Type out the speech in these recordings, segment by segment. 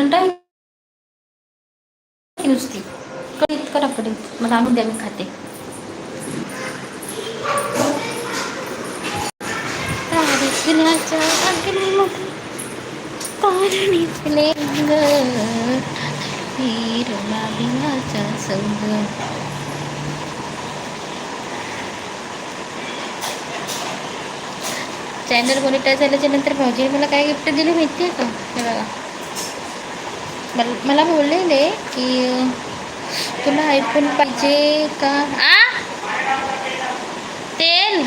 थंड यूज ती. कडीत करा कडीत मला आणून द्या मी खाते. संग. चॅनल मोनिटाईज झाल्याच्यानंतर भाऊजीने मला काय गिफ्ट दिले माहिती आहे का? हे बघा. मला बोललेले की तुला आयफोन पाहिजे का? आ? तेल?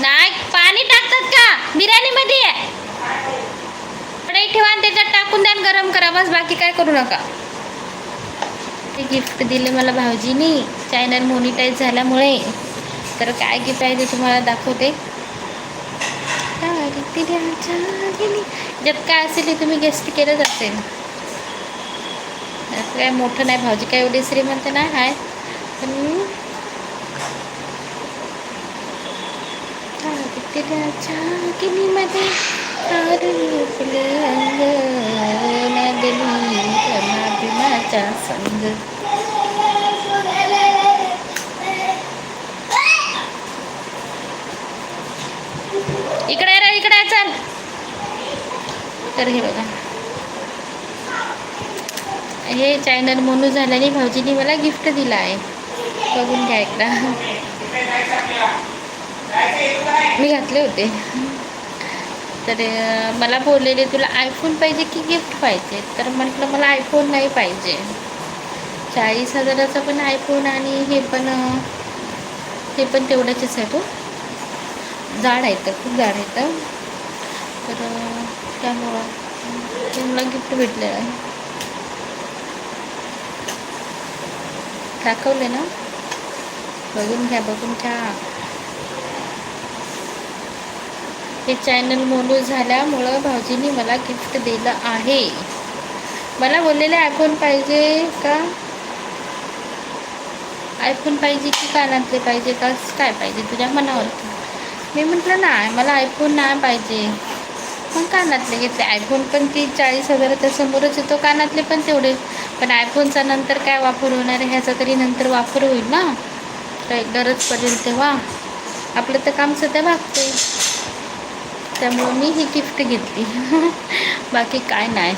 नाही पाणी टाकतात का? बिर्याणीमध्ये? कढई ठेवा आणि त्याच्यात टाकून द्या गरम करा. बस बाकी काय करू नका. ते गिफ्ट दिले मला भाऊजीनी. चॅनल मोनिटाईज झाल्यामुळे. तर काय गिफ्ट आहे ते तुम्हाला दाखवते. ज्यात काय असेल हे तुम्ही गेस्ट केलंच असेल. काय मोठं नाही भाऊजी काय एवढी श्रीमंत नाही आहे पण मध्ये फुले संग इकडे रे इकडे चल. तर हे बघा. हे चायनल मोनू झाल्याने भाऊजीने मला गिफ्ट दिला आहे. बघून घ्या एकदा. मी घातले होते. तर मला बोललेले तुला आयफोन पाहिजे की गिफ्ट पाहिजे? तर म्हटलं मला आयफोन नाही पाहिजे. चाळीस हजाराचा पण आयफोन आणि हे पण हे पण तेवढ्याचेच आहे तो जाड आहे तर खूप जाड आहे तर त्यामुळं ते मला गिफ्ट भेटलेलं आहे. दाखवले ना? बघून घ्या बघून घ्या. हे चॅनल मोनू झाल्यामुळं भाऊजींनी मला गिफ्ट दिलं आहे. मला बोललेलं आयफोन पाहिजे का? आयफोन पाहिजे की कानातले पाहिजे? का? काय पाहिजे तुझ्या मनावरती? मी म्हटलं नाही मला आयफोन नाही पाहिजे. पण कानातले घेतले. आयफोन पण ती चाळीस हजाराच्या समोरच येतो कानातले पण तेवढे. पण आयफोनचा नंतर काय वापर होणार आहे ह्याचा तरी नंतर वापर होईल ना? काय गरज पडेल तेव्हा. आपलं तर काम सध्या भागते त्यामुळं मी ही गिफ्ट घेतली. बाकी काय नाही.